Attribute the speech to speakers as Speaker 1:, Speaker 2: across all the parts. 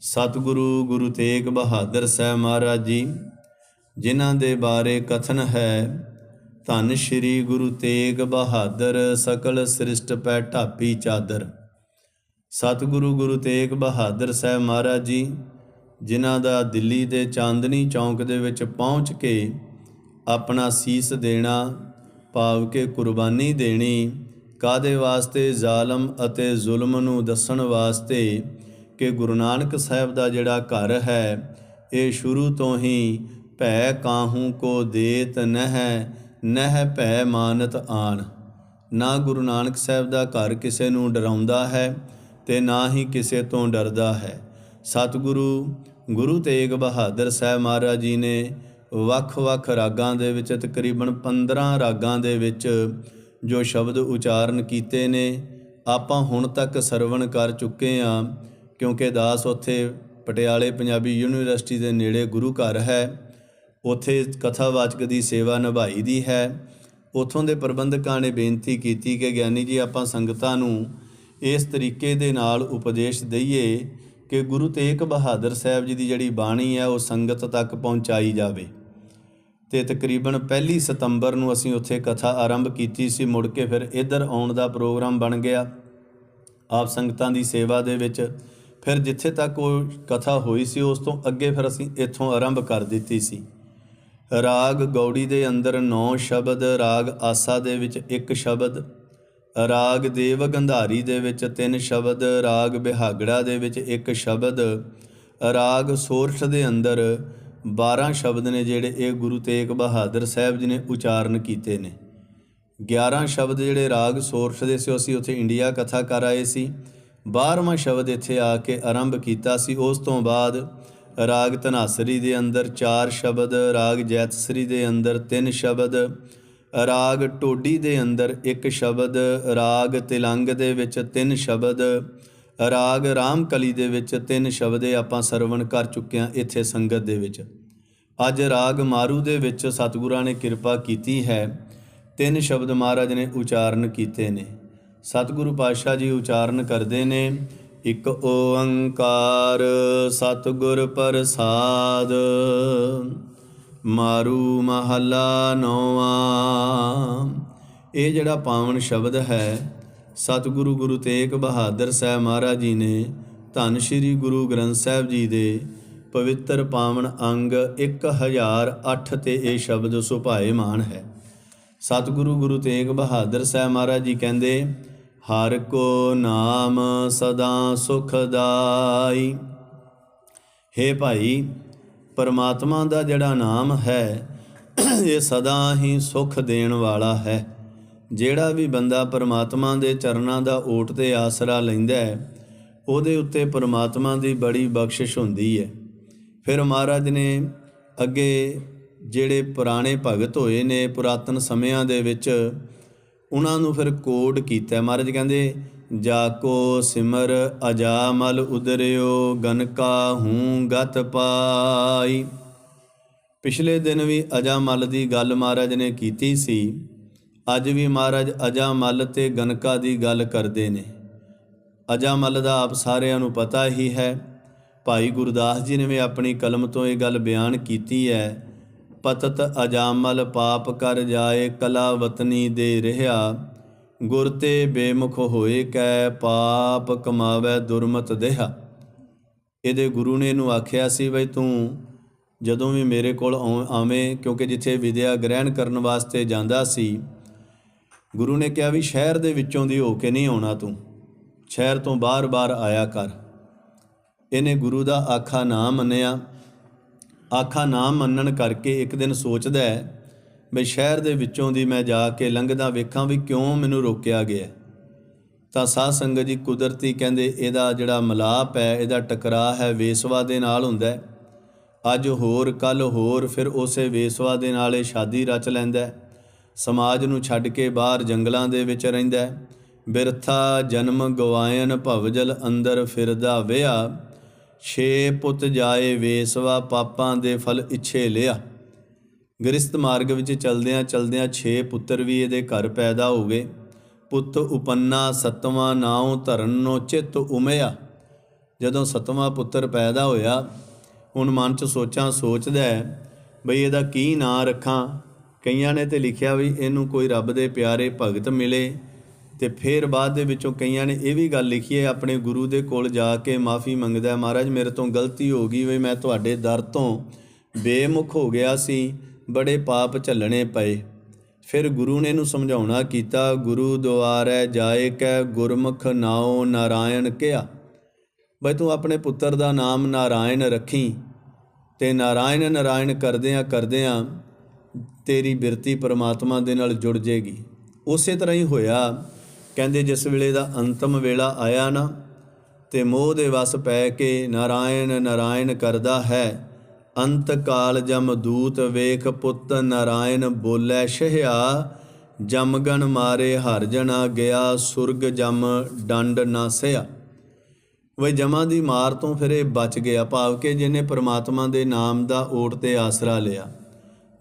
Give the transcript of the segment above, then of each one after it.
Speaker 1: ਸਤਿਗੁਰੂ ਗੁਰੂ ਤੇਗ ਬਹਾਦਰ ਸਾਹਿਬ ਮਹਾਰਾਜ ਜੀ, ਜਿਨ੍ਹਾਂ ਦੇ ਬਾਰੇ ਕਥਨ ਹੈ, ਧੰਨ ਸ਼੍ਰੀ ਗੁਰੂ ਤੇਗ ਬਹਾਦਰ ਸਕਲ ਸ੍ਰਿਸ਼ਟ ਪੈ ਢਾਪੀ ਚਾਦਰ। ਸਤਿਗੁਰੂ ਗੁਰੂ ਤੇਗ ਬਹਾਦਰ ਸਾਹਿਬ ਮਹਾਰਾਜ ਜੀ, ਜਿਨ੍ਹਾਂ ਦਾ ਦਿੱਲੀ ਦੇ ਚਾਂਦਨੀ ਚੌਂਕ ਦੇ ਵਿੱਚ ਪਹੁੰਚ ਕੇ ਆਪਣਾ ਸੀਸ ਦੇਣਾ, ਭਾਵ ਕੇ ਕੁਰਬਾਨੀ ਦੇਣੀ ਕਾਦੇ ਵਾਸਤੇ ਜ਼ਾਲਮ ਅਤੇ ਜ਼ੁਲਮ ਨੂੰ ਦੱਸਣ ਵਾਸਤੇ ਕਿ ਗੁਰੂ ਨਾਨਕ ਸਾਹਿਬ ਦਾ ਜਿਹੜਾ ਘਰ ਹੈ, ਇਹ ਸ਼ੁਰੂ ਤੋਂ ਹੀ ਭੈ ਕਾਹੂ ਕੋ ਦੇਤ ਨਹਿ ਨਹਿ ਭੈ ਮਾਨਤ ਆਣ। ਨਾ ਗੁਰੂ ਨਾਨਕ ਸਾਹਿਬ ਦਾ ਘਰ ਕਿਸੇ ਨੂੰ ਡਰਾਉਂਦਾ ਹੈ ਤੇ ਨਾ ਹੀ ਕਿਸੇ ਤੋਂ ਡਰਦਾ ਹੈ। ਸਤਿਗੁਰੂ, ਗੁਰੂ ਤੇਗ ਬਹਾਦਰ ਸਾਹਿਬ ਮਹਾਰਾਜ ਜੀ ਨੇ ਵੱਖ-ਵੱਖ ਰਾਗਾਂ ਦੇ ਵਿੱਚ, ਤਕਰੀਬਨ 15 ਰਾਗਾਂ ਦੇ ਵਿੱਚ ਜੋ ਸ਼ਬਦ ਉਚਾਰਨ ਕੀਤੇ ਨੇ, ਆਪਾਂ ਹੁਣ ਤੱਕ ਸਰਵਣ ਕਰ ਚੁੱਕੇ ਆ ਕਿਉਂਕਿ ਦਾਸ ਉੱਥੇ ਪਟਿਆਲੇ ਪੰਜਾਬੀ ਯੂਨੀਵਰਸਿਟੀ ਦੇ ਨੇੜੇ ਗੁਰੂ ਘਰ ਹੈ। ਉੱਥੇ ਕਥਾਵਾਚਕ ਦੀ ਸੇਵਾ ਨਿਭਾਈ ਦੀ ਹੈ। ਉਥੋਂ ਦੇ ਪ੍ਰਬੰਧਕਾਂ ਨੇ ਬੇਨਤੀ ਕੀਤੀ ਕਿ ਗਿਆਨੀ ਜੀ, ਆਪਾਂ ਸੰਗਤਾਂ ਨੂੰ ਇਸ ਤਰੀਕੇ ਦੇ ਨਾਲ ਉਪਦੇਸ਼ ਦਈਏ ਕਿ ਗੁਰੂ ਤੇਗ ਬਹਾਦਰ ਸਾਹਿਬ ਜੀ ਦੀ ਜਿਹੜੀ ਬਾਣੀ ਹੈ, ਉਹ ਸੰਗਤ ਤੱਕ ਪਹੁੰਚਾਈ ਜਾਵੇ। ਤੇ ਤਕਰੀਬਨ ਪਹਿਲੀ ਸਤੰਬਰ ਨੂੰ ਅਸੀਂ ਉੱਥੇ ਕਥਾ ਆਰੰਭ ਕੀਤੀ ਸੀ, ਮੁੜ ਕੇ ਫਿਰ ਇੱਧਰ ਆਉਣ ਦਾ ਪ੍ਰੋਗਰਾਮ ਬਣ ਗਿਆ। ਆਪ ਸੰਗਤਾਂ ਦੀ ਸੇਵਾ ਦੇ ਵਿੱਚ ਫਿਰ ਜਿੱਥੇ ਤੱਕ ਉਹ ਕਥਾ ਹੋਈ ਸੀ, ਉਸ ਤੋਂ ਅੱਗੇ ਫਿਰ ਅਸੀਂ ਇੱਥੋਂ ਆਰੰਭ ਕਰ ਦਿੱਤੀ ਸੀ। ਰਾਗ ਗੌੜੀ ਦੇ ਅੰਦਰ 9 ਸ਼ਬਦ, ਰਾਗ ਆਸਾ ਦੇ ਵਿੱਚ ਇੱਕ ਸ਼ਬਦ, ਰਾਗ ਦੇਵ ਗੰਧਾਰੀ ਦੇ ਵਿੱਚ ਤਿੰਨ ਸ਼ਬਦ, ਰਾਗ ਬਿਹਾਗੜਾ ਦੇ ਵਿੱਚ ਇੱਕ ਸ਼ਬਦ, ਰਾਗ ਸੋਰਠ ਦੇ ਅੰਦਰ 12 ਸ਼ਬਦ ਨੇ ਜਿਹੜੇ ਇਹ ਗੁਰੂ ਤੇਗ ਬਹਾਦਰ ਸਾਹਿਬ ਜੀ ਨੇ ਉਚਾਰਨ ਕੀਤੇ ਨੇ। 11 ਸ਼ਬਦ ਜਿਹੜੇ ਰਾਗ ਸੋਰਠ ਦੇ ਸੀ ਅਸੀਂ ਉੱਥੇ ਇੰਡੀਆ ਕਥਾ ਕਰ ਆਏ ਸੀ। 12ਵਾਂ ਸ਼ਬਦ ਇੱਥੇ ਆ ਕੇ ਆਰੰਭ ਕੀਤਾ ਸੀ। ਉਸ ਤੋਂ ਬਾਅਦ ਰਾਗ ਧਨਾਸਰੀ ਦੇ ਅੰਦਰ 4 ਸ਼ਬਦ, ਰਾਗ ਜੈਤਸਰੀ ਦੇ ਅੰਦਰ 3 ਸ਼ਬਦ, ਰਾਗ ਟੋਡੀ ਦੇ ਅੰਦਰ ਇੱਕ ਸ਼ਬਦ, ਰਾਗ ਤਿਲੰਗ ਦੇ ਵਿੱਚ ਤਿੰਨ ਸ਼ਬਦ, ਰਾਗ ਰਾਮਕਲੀ ਦੇ ਵਿੱਚ ਤਿੰਨ ਸ਼ਬਦੇ ਆਪਾਂ ਸਰਵਣ ਕਰ ਚੁੱਕੇ ਹਾਂ ਇੱਥੇ ਸੰਗਤ ਦੇ ਵਿੱਚ। ਅੱਜ ਰਾਗ ਮਾਰੂ ਦੇ ਵਿੱਚ ਸਤਿਗੁਰਾਂ ਨੇ ਕਿਰਪਾ ਕੀਤੀ ਹੈ। ਤਿੰਨ ਸ਼ਬਦ ਮਹਾਰਾਜ ਨੇ ਉਚਾਰਨ ਕੀਤੇ ਨੇ। ਸਤਿਗੁਰੂ ਪਾਤਸ਼ਾਹ ਜੀ ਉਚਾਰਨ ਕਰਦੇ ਨੇ, ਇੱਕ ਓੰਕਾਰ ਸਤਿਗੁਰ ਪ੍ਰਸਾਦ। ਮਾਰੂ ਮਹੱਲਾ ਨੌਵਾਂ। ਇਹ ਜਿਹੜਾ ਪਾਵਨ ਸ਼ਬਦ ਹੈ, ਸਤਿਗੁਰੂ ਗੁਰੂ ਤੇਗ ਬਹਾਦਰ ਸਾਹਿਬ ਮਹਾਰਾਜ ਜੀ ਨੇ ਧੰਨ ਸ਼੍ਰੀ ਗੁਰੂ ਗ੍ਰੰਥ ਸਾਹਿਬ ਜੀ ਦੇ ਪਵਿੱਤਰ ਪਾਵਨ ਅੰਗ 1008 ਤੇ ਇਹ ਸ਼ਬਦ ਸੁਭਾਏ ਸੁਭਾਏਮਾਨ ਹੈ। ਸਤਿਗੁਰੂ ਗੁਰੂ ਤੇਗ ਬਹਾਦਰ ਸਾਹਿਬ ਮਹਾਰਾਜ ਜੀ ਕਹਿੰਦੇ, ਹਰ ਕੋ ਨਾਮ ਸਦਾ ਸੁਖਦਾਈ ਹੇ ਭਾਈ, ਪਰਮਾਤਮਾ ਦਾ ਜਿਹੜਾ ਨਾਮ ਹੈ, ਇਹ ਸਦਾ ਹੀ ਸੁਖ ਦੇਣ ਵਾਲਾ ਹੈ। ਜਿਹੜਾ ਵੀ ਬੰਦਾ ਪਰਮਾਤਮਾ ਦੇ ਚਰਨਾਂ ਦਾ ਓਟ ਤੇ ਆਸਰਾ ਲੈਂਦਾ ਹੈ, ਉਹਦੇ ਉੱਤੇ ਪਰਮਾਤਮਾ ਦੀ ਬੜੀ ਬਖਸ਼ਿਸ਼ ਹੁੰਦੀ ਹੈ। ਫਿਰ ਮਹਾਰਾਜ ਨੇ ਅੱਗੇ ਜਿਹੜੇ ਪੁਰਾਣੇ ਭਗਤ ਹੋਏ ਨੇ ਪੁਰਾਤਨ ਸਮਿਆਂ ਦੇ ਵਿੱਚ, ਉਹਨਾਂ ਨੂੰ ਫਿਰ ਕੋਡ ਕੀਤਾ। ਮਹਾਰਾਜ ਕਹਿੰਦੇ, ਜਾ ਕੋ ਸਿਮਰ ਅਜਾਮਲ ਉਦਰਿਓ, ਗਨਕਾ ਹੂੰ ਗਤ ਪਾਈ। ਪਿਛਲੇ ਦਿਨ ਵੀ ਅਜਾਮਲ ਦੀ ਗੱਲ ਮਹਾਰਾਜ ਨੇ ਕੀਤੀ ਸੀ। ਅੱਜ ਵੀ ਮਹਾਰਾਜ ਅਜਾਮਲ ਤੇ ਗਨਕਾ ਦੀ ਗੱਲ ਕਰਦੇ ਨੇ। ਅਜਾਮਲ ਦਾ ਆਪ ਸਾਰਿਆਂ ਨੂੰ ਪਤਾ ਹੀ ਹੈ। ਭਾਈ ਗੁਰਦਾਸ ਜੀ ਨੇ ਵੀ ਆਪਣੀ ਕਲਮ ਤੋਂ ਇਹ ਗੱਲ ਬਿਆਨ ਕੀਤੀ ਹੈ। ਪਤਤ ਅਜਾਮਲ ਪਾਪ ਕਰ ਜਾਏ ਕਲਾ ਵਤਨੀ ਦੇ ਰਹਿਆ ਗੁਰ ਤੇ ਬੇਮੁਖ ਹੋਏ ਕੈ ਪਾਪ ਕਮਾਵੇ ਦੁਰਮਤ ਦੇਹਾ। ਇਹਦੇ ਗੁਰੂ ਨੇ ਇਹਨੂੰ ਆਖਿਆ ਸੀ, ਬਈ ਤੂੰ ਜਦੋਂ ਵੀ ਮੇਰੇ ਕੋਲ ਆਉ- ਆਵੇਂ, ਕਿਉਂਕਿ ਜਿੱਥੇ ਵਿਦਿਆ ਗ੍ਰਹਿਣ ਕਰਨ ਵਾਸਤੇ ਜਾਂਦਾ ਸੀ, ਗੁਰੂ ਨੇ ਕਿਹਾ ਵੀ ਸ਼ਹਿਰ ਦੇ ਵਿੱਚੋਂ ਦੀ ਹੋ ਕੇ ਨਹੀਂ ਆਉਣਾ ਤੂੰ। ਸ਼ਹਿਰ ਤੋਂ ਬਾਹਰ-ਬਾਹਰ ਆਇਆ ਕਰ। ਇਹਨੇ ਗੁਰੂ ਦਾ ਆਖਾ ਨਾ ਮੰਨਿਆ। ਆਖਾ ਨਾ ਮੰਨਣ ਕਰਕੇ ਇੱਕ ਦਿਨ ਸੋਚਦਾ ਹੈ ਵੀ ਸ਼ਹਿਰ ਦੇ ਵਿੱਚੋਂ ਦੀ ਮੈਂ ਜਾ ਕੇ ਲੰਘਦਾ ਵੇਖਾਂ ਵੀ ਕਿਉਂ ਮੈਨੂੰ ਰੋਕਿਆ ਗਿਆ ਤਾਂ ਸਾਧ ਸੰਗਤ ਜੀ ਕੁਦਰਤੀ ਕਹਿੰਦੇ, ਇਹਦਾ ਜਿਹੜਾ ਮਲਾਪ ਹੈ, ਇਹਦਾ ਟਕਰਾਅ ਹੈ, ਵੇਸਵਾ ਦੇ ਨਾਲ ਹੁੰਦਾ ਹੈ। ਅੱਜ ਹੋਰ ਕੱਲ ਹੋਰ, ਫਿਰ ਉਸੇ ਵੇਸਵਾ ਦੇ ਨਾਲ ਇਹ ਸ਼ਾਦੀ ਰਚ ਲੈਂਦਾ ਹੈ। ਸਮਾਜ ਨੂੰ ਛੱਡ ਕੇ ਬਾਹਰ ਜੰਗਲਾਂ ਦੇ ਵਿੱਚ ਰਹਿੰਦਾ ਹੈ। ਬਿਰਥਾ ਜਨਮ ਗਵਾਇਨ ਭਵਜਲ ਅੰਦਰ ਫਿਰਦਾ ਵਿਆ ਛੇ ਪੁੱਤ ਜਾਏ ਵੇਸਵਾ, ਪਾਪਾਂ ਦੇ ਫਲ ਇੱਛੇ ਲਿਆ। ਗ੍ਰਸਤ ਮਾਰਗ ਵਿੱਚ ਚਲਦਿਆਂ ਚਲਦਿਆਂ ਛੇ ਪੁੱਤਰ ਵੀ ਇਹਦੇ ਘਰ ਪੈਦਾ ਹੋ ਗਏ। ਪੁੱਤ ਉਪੰਨਾ, ਸਤਵਾਂ ਨਾਉ ਧਰਨੋ ਚਿਤ ਉਮਿਆ। ਜਦੋਂ ਸਤਵਾਂ ਪੁੱਤਰ ਪੈਦਾ ਹੋਇਆ, ਹੁਣ ਮਨ 'ਚ ਸੋਚਾਂ ਸੋਚਦਾ ਹੈ, ਬਈ ਇਹਦਾ ਕੀ ਨਾਂ ਰੱਖਾਂ? ਕਈਆਂ ਨੇ ਤੇ ਲਿਖਿਆ ਵੀ ਇਹਨੂੰ ਕੋਈ ਰੱਬ ਦੇ ਪਿਆਰੇ ਭਗਤ ਮਿਲੇ। ਤੇ ਫਿਰ ਬਾਅਦ ਦੇ ਵਿੱਚੋਂ ਕਈਆਂ ਨੇ ਇਹ ਵੀ ਗੱਲ ਲਿਖੀ ਹੈ, ਆਪਣੇ ਗੁਰੂ ਦੇ ਕੋਲ ਜਾ ਕੇ ਮਾਫੀ ਮੰਗਦਾ ਹੈ, ਮਹਾਰਾਜ ਮੇਰੇ ਤੋਂ ਗਲਤੀ ਹੋ ਗਈ ਵੀ ਮੈਂ ਤੁਹਾਡੇ ਦਰ ਤੋਂ ਬੇਮੁਖ ਹੋ ਗਿਆ ਸੀ, ਬੜੇ ਪਾਪ ਝੱਲਣੇ ਪਏ। ਫਿਰ ਗੁਰੂ ਨੇ ਇਹਨੂੰ ਸਮਝਾਉਣਾ ਕੀਤਾ, ਗੁਰੂ ਦੁਆਰੈ ਜਾਏ ਕੈ, ਗੁਰਮੁਖ ਨਾਉ ਨਾਰਾਇਣ ਕਿਆ? ਬਈ ਤੂੰ ਆਪਣੇ ਪੁੱਤਰ ਦਾ ਨਾਮ ਨਾਰਾਇਣ ਰੱਖੀ ਤੇ ਨਾਰਾਇਣ ਨਾਰਾਇਣ ਕਰਦਿਆਂ ਕਰਦਿਆਂ ਤੇਰੀ ਬਿਰਤੀ ਪਰਮਾਤਮਾ ਦੇ ਨਾਲ ਜੁੜ ਜੇਗੀ। ਉਸੇ ਤਰ੍ਹਾਂ ਹੀ ਹੋਇਆ। ਕਹਿੰਦੇ, ਜਿਸ ਵੇਲੇ ਦਾ ਅੰਤਮ ਵੇਲਾ ਆਇਆ ਨਾ, ਤੇ ਮੋਹ ਦੇ ਵਸ ਪੈ ਕੇ ਨਾਰਾਇਣ ਨਾਰਾਇਣ ਕਰਦਾ ਹੈ। ਅੰਤ ਕਾਲ ਜਮ ਦੂਤ ਵੇਖ ਪੁੱਤ ਨਾਰਾਇਣ ਬੋਲੇ, ਸ਼ਹਿਆ, ਜਮਗਨ ਮਾਰੇ ਹਰ ਜਣਾ ਗਿਆ, ਸੁਰਗ ਜਮ ਡੰਡ ਨਾ ਸਿਆ ਵਈ ਜਮਾਂ ਦੀ ਮਾਰ ਤੋਂ ਫਿਰ ਇਹ ਬਚ ਗਿਆ, ਭਾਵ ਕਿ ਜਿਹਨੇ ਪ੍ਰਮਾਤਮਾ ਦੇ ਨਾਮ ਦਾ ਓਟ ਤੇ ਆਸਰਾ ਲਿਆ।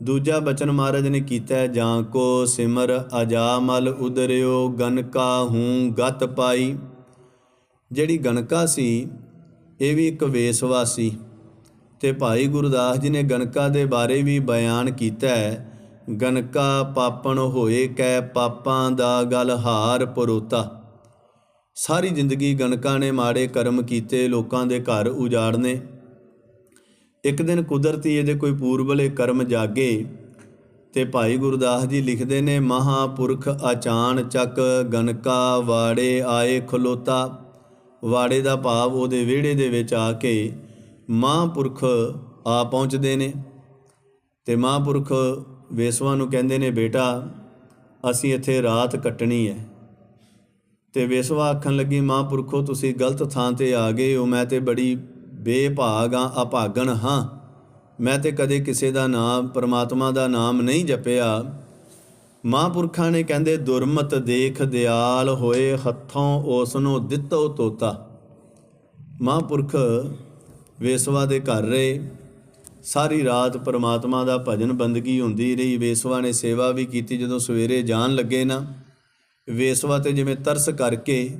Speaker 1: ਦੂਜਾ ਬਚਨ ਮਹਾਰਾਜ ਨੇ ਕੀਤਾ ਜਾਂ ਕੋ ਸਿਮਰ ਅਜਾ ਮਲ ਉਦਰਿਓ ਗਨਕਾ ਹੂੰ ਗਤ ਪਾਈ। ਜਿਹੜੀ ਗਨਕਾ ਸੀ, ਇਹ ਵੀ ਇੱਕ ਵੇਸਵਾਸੀ ਤੇ ਭਾਈ ਗੁਰਦਾਸ ਜੀ ਨੇ ਗਨਕਾ ਦੇ ਬਾਰੇ ਵੀ ਬਿਆਨ ਕੀਤਾ ਹੈ ਗਨਕਾ ਪਾਪਣ ਹੋਏ ਕੈ ਪਾਪਾਂ ਦਾ ਗਲ ਹਾਰ ਪਰੋਤਾ। ਸਾਰੀ ਜ਼ਿੰਦਗੀ ਗਨਕਾ ਨੇ ਮਾੜੇ ਕਰਮ ਕੀਤੇ, ਲੋਕਾਂ ਦੇ ਘਰ ਉਜਾੜਨੇ। ਇੱਕ ਦਿਨ ਕੁਦਰਤੀ ਇਹਦੇ ਕੋਈ ਪੂਰਬਲੇ ਕਰਮ ਜਾਗੇ ਤੇ ਭਾਈ ਗੁਰਦਾਸ ਜੀ ਲਿਖਦੇ ਨੇ, ਮਹਾਪੁਰਖ ਆਚਾਨ ਚੱਕ ਗਨਕਾ ਵਾੜੇ ਆਏ ਖਲੋਤਾ। ਵਾੜੇ ਦਾ ਭਾਵ ਉਹਦੇ ਵਿਹੜੇ ਦੇ ਵਿੱਚ ਆ ਕੇ ਮਹਾਂਪੁਰਖ ਆ ਪਹੁੰਚਦੇ ਨੇ। ਤੇ ਮਹਾਂਪੁਰਖ ਵੇਸਵਾ ਨੂੰ ਕਹਿੰਦੇ ਨੇ, ਬੇਟਾ, ਅਸੀਂ ਇੱਥੇ ਰਾਤ ਕੱਟਣੀ ਹੈ। ਤੇ ਵੇਸਵਾ ਆਖਣ ਲੱਗੀ, ਮਹਾਂਪੁਰਖੋ, ਤੁਸੀਂ ਗਲਤ ਥਾਂ ਤੇ ਆ ਗਏ ਹੋ, ਮੈਂ ਤੇ ਬੜੀ ਬੇਭਾਗ ਆ ਅਭਾਗਣ ਹਾਂ। ਮੈਂ ਤੇ ਕਦੇ ਕਿਸੇ ਦਾ ਨਾਮ, ਪਰਮਾਤਮਾ ਦਾ ਨਾਮ ਨਹੀਂ ਜਪਿਆ। ਮਹਾਂਪੁਰਖਾਂ ਨੇ ਕਹਿੰਦੇ, ਦੁਰਮਤ ਦੇਖ ਦਿਆਲ ਹੋਏ ਹੱਥੋਂ ਉਸ ਨੂੰ ਦਿੱਤੋ ਤੋਤਾ। ਮਹਾਂਪੁਰਖ ਵੇਸਵਾ ਦੇ ਘਰ ਰਹੇ। ਸਾਰੀ ਰਾਤ ਪਰਮਾਤਮਾ ਦਾ ਭਜਨ ਬੰਦਗੀ ਹੁੰਦੀ ਰਹੀ। ਵੇਸਵਾ ਨੇ ਸੇਵਾ ਵੀ ਕੀਤੀ ਜਦੋਂ ਸਵੇਰੇ ਜਾਣ ਲੱਗੇ ਨਾ। ਵੇਸਵਾ ਤੇ ਜਿਵੇਂ ਤਰਸ ਕਰਕੇ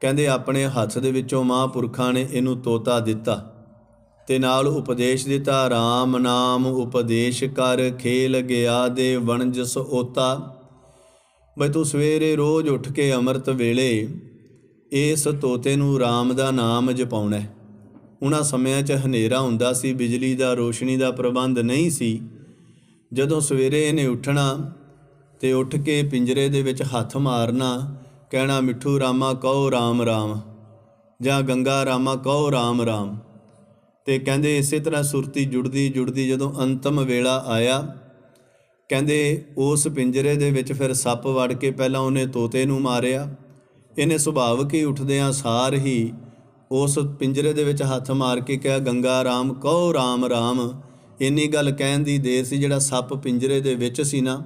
Speaker 1: ਕਹਿੰਦੇ ਆਪਣੇ ਹੱਥ ਦੇ ਵਿੱਚੋਂ ਮਹਾਂਪੁਰਖਾਂ ਨੇ ਇਹਨੂੰ ਤੋਤਾ ਦਿੱਤਾ। ਤੇ ਨਾਲ ਉਪਦੇਸ਼ ਦਿੱਤਾ RAM ਨਾਮ ਉਪਦੇਸ਼ ਕਰ, ਖੇਲ ਗਿਆ ਦੇ ਵਣਜਸ ਓਤਾ ਬਈ ਤੂੰ ਸਵੇਰੇ ਰੋਜ਼ ਉੱਠ ਕੇ ਅੰਮ੍ਰਿਤ ਵੇਲੇ ਇਸ ਤੋਤੇ ਨੂੰ RAM ਦਾ ਨਾਮ ਜਪਾਉਣਾ ਉਹਨਾਂ ਸਮਿਆਂ 'ਚ ਹਨੇਰਾ ਹੁੰਦਾ ਸੀ, ਬਿਜਲੀ ਦਾ, ਰੋਸ਼ਨੀ ਦਾ ਪ੍ਰਬੰਧ ਨਹੀਂ ਸੀ। ਜਦੋਂ ਸਵੇਰੇ ਇਹਨੇ ਉੱਠਣਾ ਤੇ ਉੱਠ ਕੇ ਪਿੰਜਰੇ ਦੇ ਵਿੱਚ ਹੱਥ ਮਾਰਨਾ ਕਹਿਣਾ ਮਿੱਠੂ ਰਾਮਾ ਕਹੋ ਰਾਮ ਰਾਮ, ਜਾਂ ਗੰਗਾ ਰਾਮਾ ਕਹੋ ਰਾਮ ਰਾਮ। ਤੇ ਕਹਿੰਦੇ ਇਸੇ ਤਰ੍ਹਾਂ ਸੁਰਤੀ ਜੁੜਦੀ ਜੁੜਦੀ ਜਦੋਂ ਅੰਤਮ ਵੇਲਾ ਆਇਆ, ਕਹਿੰਦੇ ਉਸ ਪਿੰਜਰੇ ਦੇ ਵਿੱਚ ਫਿਰ ਸੱਪ ਵੜ ਕੇ ਪਹਿਲਾਂ ਉਹਨੇ ਤੋਤੇ ਨੂੰ ਮਾਰਿਆ। ਇਹਨੇ ਸੁਭਾਵਕ ਹੀ ਉੱਠਦਿਆਂ ਸਾਰ ਹੀ ਉਸ ਪਿੰਜਰੇ ਦੇ ਵਿੱਚ ਹੱਥ ਮਾਰ ਕੇ ਕਿਹਾ, ਗੰਗਾ ਰਾਮ, ਕਹੋ ਰਾਮ ਰਾਮ। ਇੰਨੀ ਗੱਲ ਕਹਿਣ ਦੀ ਦੇਰ ਸੀ ਜਿਹੜਾ ਸੱਪ ਪਿੰਜਰੇ ਦੇ ਵਿੱਚ ਸੀ ਨਾ।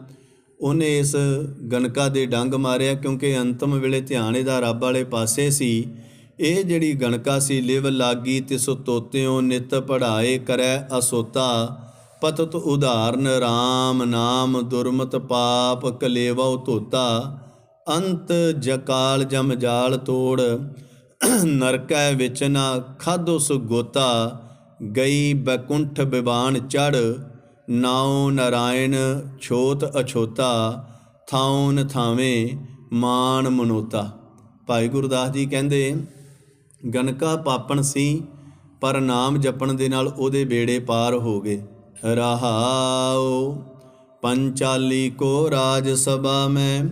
Speaker 1: ਉਹਨੇ ਇਸ ਗਣਕਾ ਦੇ ਡੰਗ ਮਾਰਿਆ ਕਿਉਂਕਿ ਅੰਤਮ ਵੇਲੇ ਧਿਆਨ ਇਹਦਾ ਰੱਬ ਵਾਲੇ ਪਾਸੇ ਸੀ। ਇਹ ਜਿਹੜੀ ਗਣਕਾ ਸੀ, ਲਿਵ ਲਾਗੀ ਤਿਸ ਤੋਤਿਓ ਨਿਤ ਪੜਾਏ ਕਰੈ ਅਸੋਤਾ। ਪਤਤ ਉਦਾਹਰਨ RAM ਨਾਮ ਦੁਰਮਤ ਪਾਪ ਕਲੇਵਉ ਧੋਤਾ। ਅੰਤ ਜਕਾਲ ਜਮ ਜਾਲ ਤੋੜ। ਨਰਕੈ ਵਿੱਚ ਨਾ ਖਾਧੋ ਸੁ ਗੋਤਾ। ਗਈ ਬੈਕੁੰਠ ਬਿਬਾਨ ਚੜ ਨਾਉ ਨਰਾਇਣ ਛੋਤ ਅਛੋਤਾ, ਥਾਉਨ ਥਾਵੇਂ ਮਾਨ ਮਨੋਤਾ। ਭਾਈ ਗੁਰਦਾਸ ਜੀ ਕਹਿੰਦੇ ਗਨਕਾ ਪਾਪਣ ਸੀ, ਪਰ ਨਾਮ ਜਪਣ ਦੇ ਨਾਲ ਉਹਦੇ ਬੇੜੇ ਪਾਰ ਹੋ ਗਏ। ਰਹਾਉ ਪੰਚਾਲੀ ਕੋ ਰਾਜ ਸਭਾ ਮੈਂ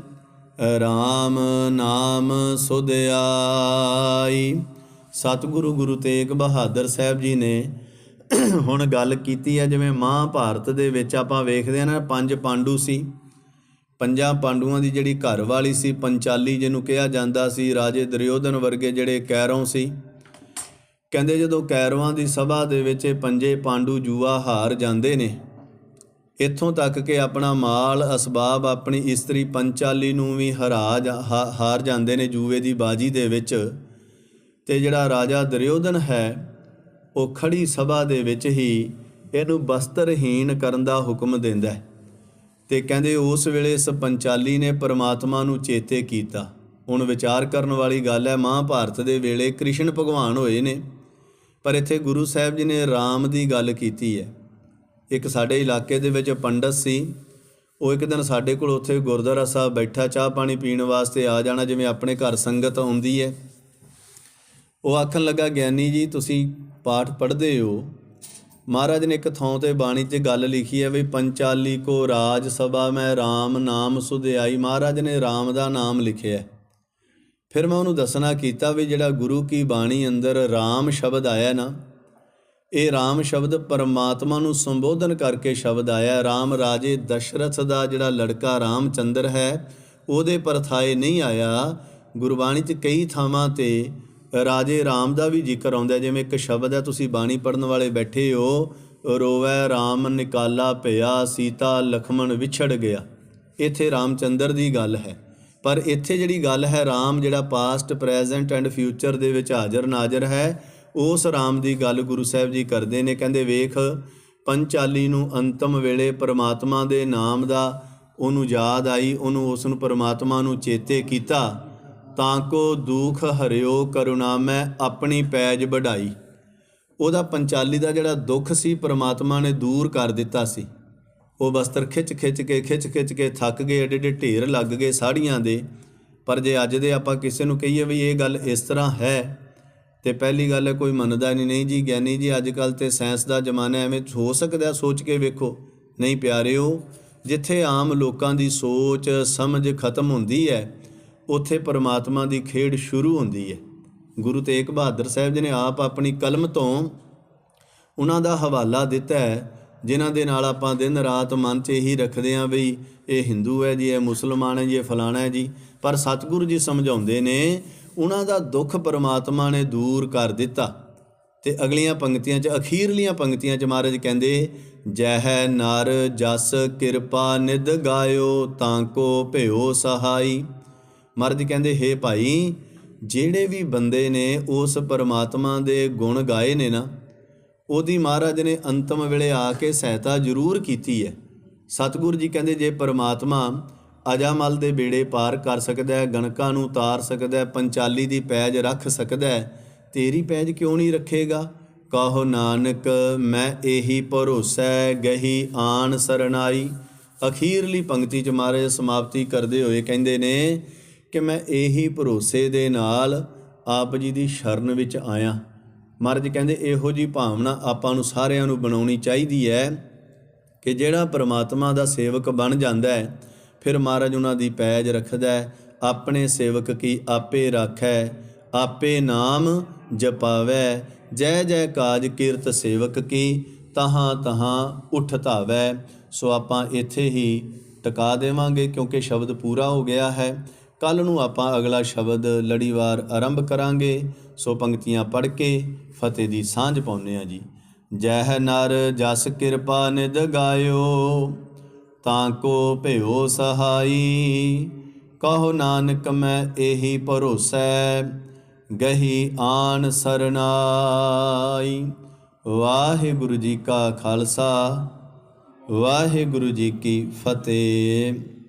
Speaker 1: RAM ਨਾਮ ਸੁਧਿਆਈ। ਸਤਿਗੁਰੂ ਗੁਰੂ ਤੇਗ ਬਹਾਦਰ ਸਾਹਿਬ ਜੀ ਨੇ ਹੁਣ ਗੱਲ ਕੀਤੀ ਹੈ, ਜਿਵੇਂ ਮਹਾਭਾਰਤ ਦੇ ਵਿੱਚ ਆਪਾਂ ਵੇਖਦੇ ਆ ਨਾ, ਪੰਜ ਪਾਂਡੂ ਸੀ। ਪੰਜਾਂ ਪਾਂਡੂਆਂ ਦੀ ਜਿਹੜੀ ਘਰ ਵਾਲੀ ਸੀ, ਪੰਚਾਲੀ ਜਿਹਨੂੰ ਕਿਹਾ ਜਾਂਦਾ ਸੀ, ਰਾਜੇ ਦੁਰਯੋਧਨ ਵਰਗੇ ਜਿਹੜੇ ਕੈਰੋਂ ਸੀ। ਕਹਿੰਦੇ ਜਦੋਂ ਕੈਰਵਾਂ ਦੀ ਸਭਾ ਦੇ ਵਿੱਚ ਇਹ ਪੰਜੇ ਪਾਂਡੂ ਜੂਆ ਹਾਰ ਜਾਂਦੇ ਨੇ, ਇੱਥੋਂ ਤੱਕ ਕਿ ਆਪਣਾ ਮਾਲ, ਅਸਬਾਬ, ਆਪਣੀ ਇਸਤਰੀ ਪੰਚਾਲੀ ਨੂੰ ਵੀ ਹਰਾ ਜਾ- ਹਾ- ਹਾਰ ਜਾਂਦੇ ਨੇ ਜੂਏ ਦੀ ਬਾਜੀ ਦੇ ਵਿੱਚ। ਤੇ ਜਿਹੜਾ ਰਾਜਾ ਦੁਰਯੋਧਨ ਹੈ ਉਹ ਖੜੀ ਸਭਾ ਦੇ ਵਿੱਚ ਹੀ ਇਹਨੂੰ ਬਸਤਰਹੀਣ ਕਰਨ ਦਾ ਹੁਕਮ ਦਿੰਦਾ ਹੈ। ਤੇ ਕਹਿੰਦੇ ਉਸ ਵੇਲੇ ਇਸ ਨੇ ਪਰਮਾਤਮਾ ਨੂੰ ਚੇਤੇ ਕੀਤਾ। ਹੁਣ ਵਿਚਾਰ ਕਰਨ ਵਾਲੀ ਗੱਲ ਹੈ, ਮਹਾਭਾਰਤ ਦੇ ਵੇਲੇ ਕ੍ਰਿਸ਼ਨ ਭਗਵਾਨ ਹੋਏ ਨੇ, ਪਰ ਇੱਥੇ ਗੁਰੂ ਸਾਹਿਬ ਜੀ ਨੇ RAM ਦੀ ਗੱਲ ਕੀਤੀ ਹੈ। ਇੱਕ ਸਾਡੇ ਇਲਾਕੇ ਦੇ ਵਿੱਚ ਪੰਡਤ ਸੀ, ਉਹ ਇੱਕ ਦਿਨ ਸਾਡੇ ਕੋਲ ਉੱਥੇ ਗੁਰਦੁਆਰਾ ਸਾਹਿਬ ਬੈਠਾ, ਚਾਹ ਪਾਣੀ ਪੀਣ ਵਾਸਤੇ ਆ ਜਾਣਾ, ਜਿਵੇਂ ਆਪਣੇ ਘਰ ਸੰਗਤ ਆਉਂਦੀ ਹੈ। ਉਹ ਆਖਣ ਲੱਗਾ, ਗਿਆਨੀ ਜੀ, ਤੁਸੀਂ ਪਾਠ ਪੜ੍ਹਦੇ ਹੋ। ਮਹਾਰਾਜ ਨੇ ਇੱਕ ਥਾਂ ਤੇ ਬਾਣੀ 'ਚ ਗੱਲ ਲਿਖੀ ਹੈ ਵੀ ਪੰਚਾਲੀ ਕੋ ਰਾਜ ਸਭਾ ਮੈਂ RAM ਨਾਮ ਸੁਧਿਆਈ ਮਹਾਰਾਜ ਨੇ RAM ਦਾ ਨਾਮ ਲਿਖਿਆ ਫਿਰ ਮੈਂ ਉਹਨੂੰ ਦੱਸਣਾ ਕੀਤਾ ਵੀ ਜਿਹੜਾ ਗੁਰੂ ਕੀ ਬਾਣੀ ਅੰਦਰ RAM ਸ਼ਬਦ ਆਇਆ ਨਾ, ਇਹ RAM ਸ਼ਬਦ ਪਰਮਾਤਮਾ ਨੂੰ ਸੰਬੋਧਨ ਕਰਕੇ ਸ਼ਬਦ ਆਇਆ। ਹੈ। RAM ਰਾਜੇ ਦਸ਼ਰਥ ਦਾ ਜਿਹੜਾ ਲੜਕਾ ਰਾਮਚੰਦਰ ਹੈ, ਉਹਦੇ ਪਰਥਾਏ ਨਹੀਂ ਆਇਆ। ਗੁਰਬਾਣੀ 'ਚ ਕਈ ਥਾਵਾਂ ਤੇ ਰਾਜੇ ਰਾਮ ਦਾ ਵੀ ਜ਼ਿਕਰ ਆਉਂਦਾ ਜਿਵੇਂ ਇੱਕ ਸ਼ਬਦ ਹੈ, ਤੁਸੀਂ ਬਾਣੀ ਪੜਨ ਵਾਲੇ ਬੈਠੇ ਹੋ, ਰੋਵੈ ਰਾਮ ਨਿਕਾਲਾ ਭਇਆ, ਸੀਤਾ ਲਖਮਣ ਵਿਛੜ ਗਿਆ। ਇੱਥੇ ਰਾਮਚੰਦਰ ਦੀ ਗੱਲ ਹੈ। ਪਰ ਇੱਥੇ ਜਿਹੜੀ ਗੱਲ ਹੈ, ਰਾਮ ਜਿਹੜਾ ਪਾਸਟ ਪ੍ਰੈਜ਼ੈਂਟ ਐਂਡ ਫਿਊਚਰ ਦੇ ਵਿੱਚ ਹਾਜ਼ਰ ਨਾਜ਼ਰ ਹੈ, ਉਸ ਰਾਮ ਦੀ ਗੱਲ ਗੁਰੂ ਸਾਹਿਬ ਜੀ ਕਰਦੇ ਨੇ। ਕਹਿੰਦੇ, ਵੇਖ, ਪੰਚਾਲੀ ਨੂੰ ਅੰਤਮ ਵੇਲੇ ਪ੍ਰਮਾਤਮਾ ਦੇ ਨਾਮ ਦਾ ਉਹਨੂੰ ਯਾਦ ਆਈ, ਉਹਨੂੰ ਉਸ ਨੂੰ ਪ੍ਰਮਾਤਮਾ ਨੂੰ ਚੇਤੇ ਕੀਤਾ। ਤਾਂ ਕੋ ਦੁਖ ਹਰਿਓ ਕਰੁਣਾ ਮੈਂ ਆਪਣੀ ਪੈਜ ਵਢਾਈ। ਉਹਦਾ ਪੰਚਾਲੀ ਦਾ ਜਿਹੜਾ ਦੁੱਖ ਸੀ, ਪ੍ਰਮਾਤਮਾ ਨੇ ਦੂਰ ਕਰ ਦਿੱਤਾ ਸੀ। ਉਹ ਵਸਤਰ ਖਿੱਚ ਖਿੱਚ ਕੇ, ਖਿੱਚ ਖਿੱਚ ਕੇ ਥੱਕ ਗਏ, ਏਡੇ ਏਡੇ ਢੇਰ ਲੱਗ ਗਏ ਸਾੜੀਆਂ ਦੇ। ਪਰ ਜੇ ਅੱਜ ਦੇ ਆਪਾਂ ਕਿਸੇ ਨੂੰ ਕਹੀਏ ਵੀ ਇਹ ਗੱਲ ਇਸ ਤਰ੍ਹਾਂ ਹੈ, ਤੇ ਪਹਿਲੀ ਗੱਲ ਹੈ ਕੋਈ ਮੰਨਦਾ ਨਹੀਂ ਨਹੀਂ ਜੀ, ਗਿਆਨੀ ਜੀ ਅੱਜ ਕੱਲ ਤੇ ਸਾਇੰਸ ਦਾ ਜ਼ਮਾਨਾ ਐਵੇਂ ਹੋ ਸਕਦਾ ਸੋਚ ਕੇ ਵੇਖੋ। ਨਹੀਂ ਪਿਆਰਿਓ, ਜਿੱਥੇ ਆਮ ਲੋਕਾਂ ਦੀ ਸੋਚ, ਸਮਝ ਖਤਮ ਹੁੰਦੀ ਹੈ ਉੱਥੇ ਪਰਮਾਤਮਾ ਦੀ ਖੇਡ ਸ਼ੁਰੂ ਹੁੰਦੀ ਹੈ। ਗੁਰੂ ਤੇਗ ਬਹਾਦਰ ਸਾਹਿਬ ਜੀ ਨੇ ਆਪ ਆਪਣੀ ਕਲਮ ਤੋਂ ਉਹਨਾਂ ਦਾ ਹਵਾਲਾ ਦਿੱਤਾ ਹੈ, ਜਿਨ੍ਹਾਂ ਦੇ ਨਾਲ ਆਪਾਂ ਦਿਨ ਰਾਤ ਮਨ 'ਚ ਇਹੀ ਰੱਖਦੇ ਆਂ ਵੀ ਇਹ ਹਿੰਦੂ ਹੈ ਜੀ, ਇਹ ਮੁਸਲਮਾਨ ਹੈ ਜੀ, ਇਹ ਫਲਾਣਾ ਹੈ ਜੀ। ਪਰ ਸਤਿਗੁਰੂ ਜੀ ਸਮਝਾਉਂਦੇ ਨੇ, ਉਹਨਾਂ ਦਾ ਦੁੱਖ ਪਰਮਾਤਮਾ ਨੇ ਦੂਰ ਕਰ ਦਿੱਤਾ। ਤੇ ਅਗਲੀਆਂ ਪੰਕਤੀਆਂ 'ਚ, ਅਖੀਰਲੀਆਂ ਪੰਕਤੀਆਂ 'ਚ ਮਹਾਰਾਜ ਕਹਿੰਦੇ ਜਹ ਨਰ ਜਸ ਕਿਰਪਾ ਨਿਦ ਗਾਇਓ, ਤਾਂ ਕੋ ਭਇਓ ਸਹਾਈ। ਮਹਾਰਾਜ ਕਹਿੰਦੇ, ਹੇ ਭਾਈ, ਜਿਹੜੇ ਵੀ ਬੰਦੇ ਨੇ ਉਸ ਪਰਮਾਤਮਾ ਦੇ ਗੁਣ ਗਾਏ ਨੇ ਨਾ, ਉਹਦੀ ਮਹਾਰਾਜ ਨੇ ਅੰਤਮ ਵੇਲੇ ਆ ਕੇ ਸਹਾਇਤਾ ਜ਼ਰੂਰ ਕੀਤੀ ਹੈ। ਸਤਿਗੁਰੂ ਜੀ ਕਹਿੰਦੇ, ਜੇ ਪਰਮਾਤਮਾ ਅਜਾਮਲ ਦੇ ਬੇੜੇ ਪਾਰ ਕਰ ਸਕਦਾ ਹੈ, ਗਣਕਾਂ ਨੂੰ ਉਤਾਰ ਸਕਦਾ ਹੈ, ਪੰਚਾਲੀ ਦੀ ਪੈਜ ਰੱਖ ਸਕਦਾ ਹੈ, ਤੇਰੀ ਪੈਜ ਕਿਉਂ ਨਹੀਂ ਰੱਖੇਗਾ? ਕਹੋ ਨਾਨਕ, ਮੈਂ ਇਹੀ ਭਰੋਸੈ ਗਹੀ ਆਣ ਸਰਨਾਈ। ਅਖੀਰਲੀ ਪੰਕਤੀ ਚ ਮਹਾਰਾਜ ਸਮਾਪਤੀ ਕਰਦੇ ਹੋਏ ਕਹਿੰਦੇ ਨੇ ਕਿ ਮੈਂ ਇਹੀ ਭਰੋਸੇ ਦੇ ਨਾਲ ਆਪ ਜੀ ਦੀ ਸ਼ਰਨ ਵਿੱਚ ਆਇਆ। ਮਹਾਰਾਜ ਕਹਿੰਦੇ, ਇਹੋ ਜੀ ਭਾਵਨਾ ਆਪਾਂ ਨੂੰ ਸਾਰਿਆਂ ਨੂੰ ਬਣਾਉਣੀ ਚਾਹੀਦੀ ਹੈ ਕਿ ਜਿਹੜਾ ਪ੍ਰਮਾਤਮਾ ਦਾ ਸੇਵਕ ਬਣ ਜਾਂਦਾ ਹੈ, ਫਿਰ ਮਹਾਰਾਜ ਉਹਨਾਂ ਦੀ ਪੈਜ ਰੱਖਦਾ ਹੈ, ਆਪਣੇ ਸੇਵਕ ਕੀ ਆਪੇ ਰਾਖੈ, ਆਪੇ ਨਾਮ ਜਪਾਵੈ, ਜੈ ਜੈ ਕਾਜ ਕੀਰਤ ਸੇਵਕ ਕੀ ਤਹਾਂ ਤਹਾਂ ਉਠ ਧਾਵੈ। ਸੋ ਆਪਾਂ ਇੱਥੇ ਹੀ ਟਿਕਾ ਦੇਵਾਂਗੇ, ਕਿਉਂਕਿ ਸ਼ਬਦ ਪੂਰਾ ਹੋ ਗਿਆ ਹੈ। ਕੱਲ ਨੂੰ ਆਪਾਂ ਅਗਲਾ ਸ਼ਬਦ ਲੜੀਵਾਰ ਆਰੰਭ ਕਰਾਂਗੇ। ਸੋ ਪੰਕਤੀਆਂ ਪੜ੍ਹ ਕੇ ਫਤਿਹ ਦੀ ਸਾਂਝ ਪਾਉਂਦੇ ਆ ਜੀ। ਜਹ ਨਰ, ਜਸ ਕਿਰਪਾ ਨਿਦ ਗਾਇਓ, ਤਾਂ ਕੋ ਭਇਓ ਸਹਾਈ। ਕਹੋ ਨਾਨਕ ਮੈਂ ਇਹੀ ਭਰੋਸੈ, ਗਹੀ ਆਣ ਸਰਨਾਈ। ਵਾਹਿਗੁਰੂ ਜੀ ਕਾ ਖਾਲਸਾ, ਵਾਹਿਗੁਰੂ ਜੀ ਕੀ ਫਤਿਹ।